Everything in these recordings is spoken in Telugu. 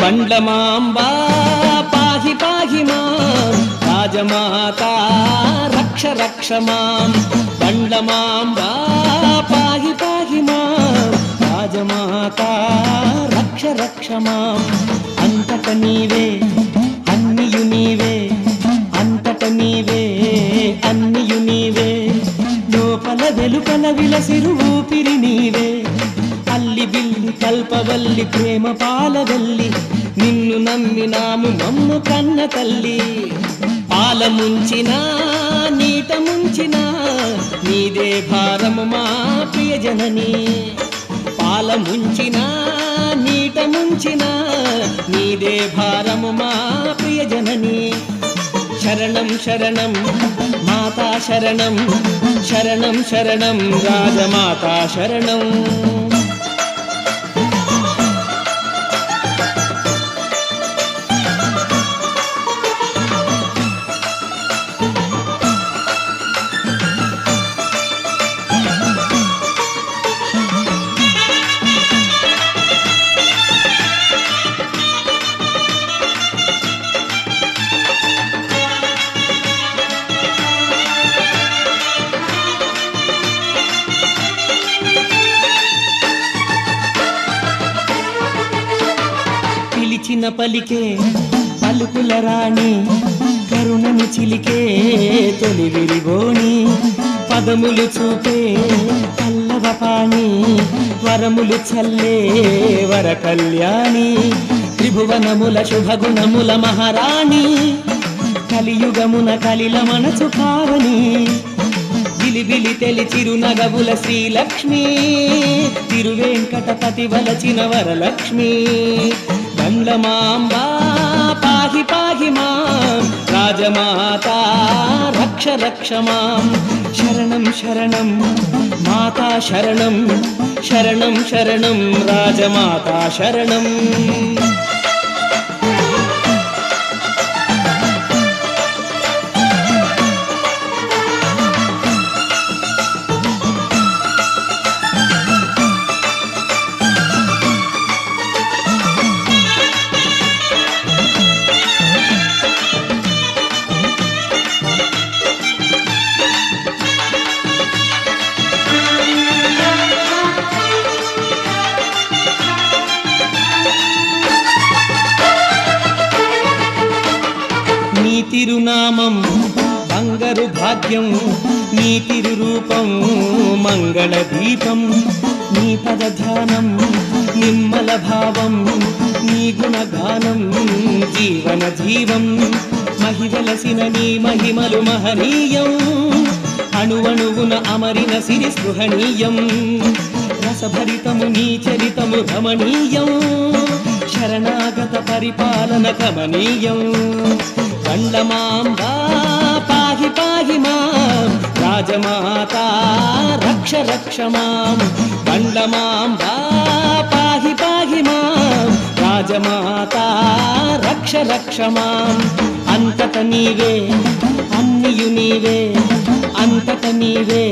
బండ్లమాంబా పాహి పాహి మాం రాజమాత రక్ష రక్ష మాం. బండ్లమాంబా పాహి పాహి మాం రాజమాత రక్ష రక్ష మాం. అంతట నీవే అన్నియు నీవే అంతట నీవే అన్నియు నీవే. లోపల వెలుపల విలసిరు ఊపిరి నీవే. అల్లి బిల్లి కల్పవల్లి ప్రేమ పాలవల్లి. నిన్ను నమ్మినాము మమ్ము కన్న తల్లి. పాల ముంచినా నీట ముంచినా నీదే భారము మా ప్రియజనని. పాల ముంచినా నీట ముంచినా నీదే భారము మా ప్రియజనని. శరణం శరణం మాతా శరణం శరణం శరణం రాజమాతా శరణం. పిలిచిన పలికే పలుకుల రాణి కరుణను చిలికే తొలి విరిగోణి పదములు చూపే పల్లవ పాణి వరములు చల్లే వర కళ్యాణి త్రిభువనముల శుభగుణముల మహారాణి కలియుగమున కలిల మనసు కావని బిలిబిలి తెలిచిరు నగవుల శ్రీలక్ష్మి తిరువేంకటపతి వలచిన వరలక్ష్మి. దండమాంబా పాహి పాహి మాం రాజమాత రక్ష రక్ష మాం. శరణం శరణం మాతా శరణం శరణం శరణం రాజమాతా శరణం. తిరునామం బంగారు భాగ్యం నీ తిరురూపం మంగళ దీపం నీ పద ధ్యానం నిమ్మల భావం నీ గుణగానం జీవన జీవం మహివలసిన నీ మహిమలు మహనీయం అణువణువున అమరిన సిరి స్పృహణీయం రసభరితము నీ చరితము రమణీయం శరణాగత పరిపాలన కమనీయం దండమాంబా పాహి పాహి మాం. రాజమాత రక్ష రక్ష మాం. దండమాంబా పాహి పాహి మాం. రాజమాత రక్ష రక్ష మాం. అంతత నీవే అన్నియు నీవే. అంతట నీవే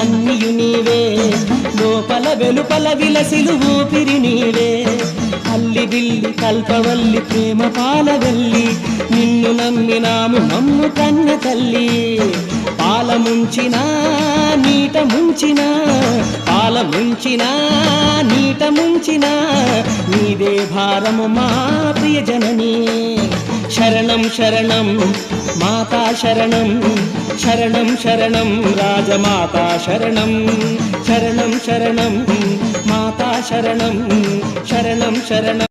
అన్నియు నీవే. లోపల వెలుపల విలసిలు ఊపిరి నీవే. అల్లి బిల్లి కల్పవల్లి ప్రేమ పాలవల్లి నిన్ను నమ్మినాము మమ్ము కన్న తల్లి. పాల ముంచిన నీట ముంచిన పాల ముంచిన నీట ముంచిన నీదే భారము మా ప్రియజన शरणं शरणं राजमाता शरणं शरणं शरणं माता शरणं शरणं शरणम्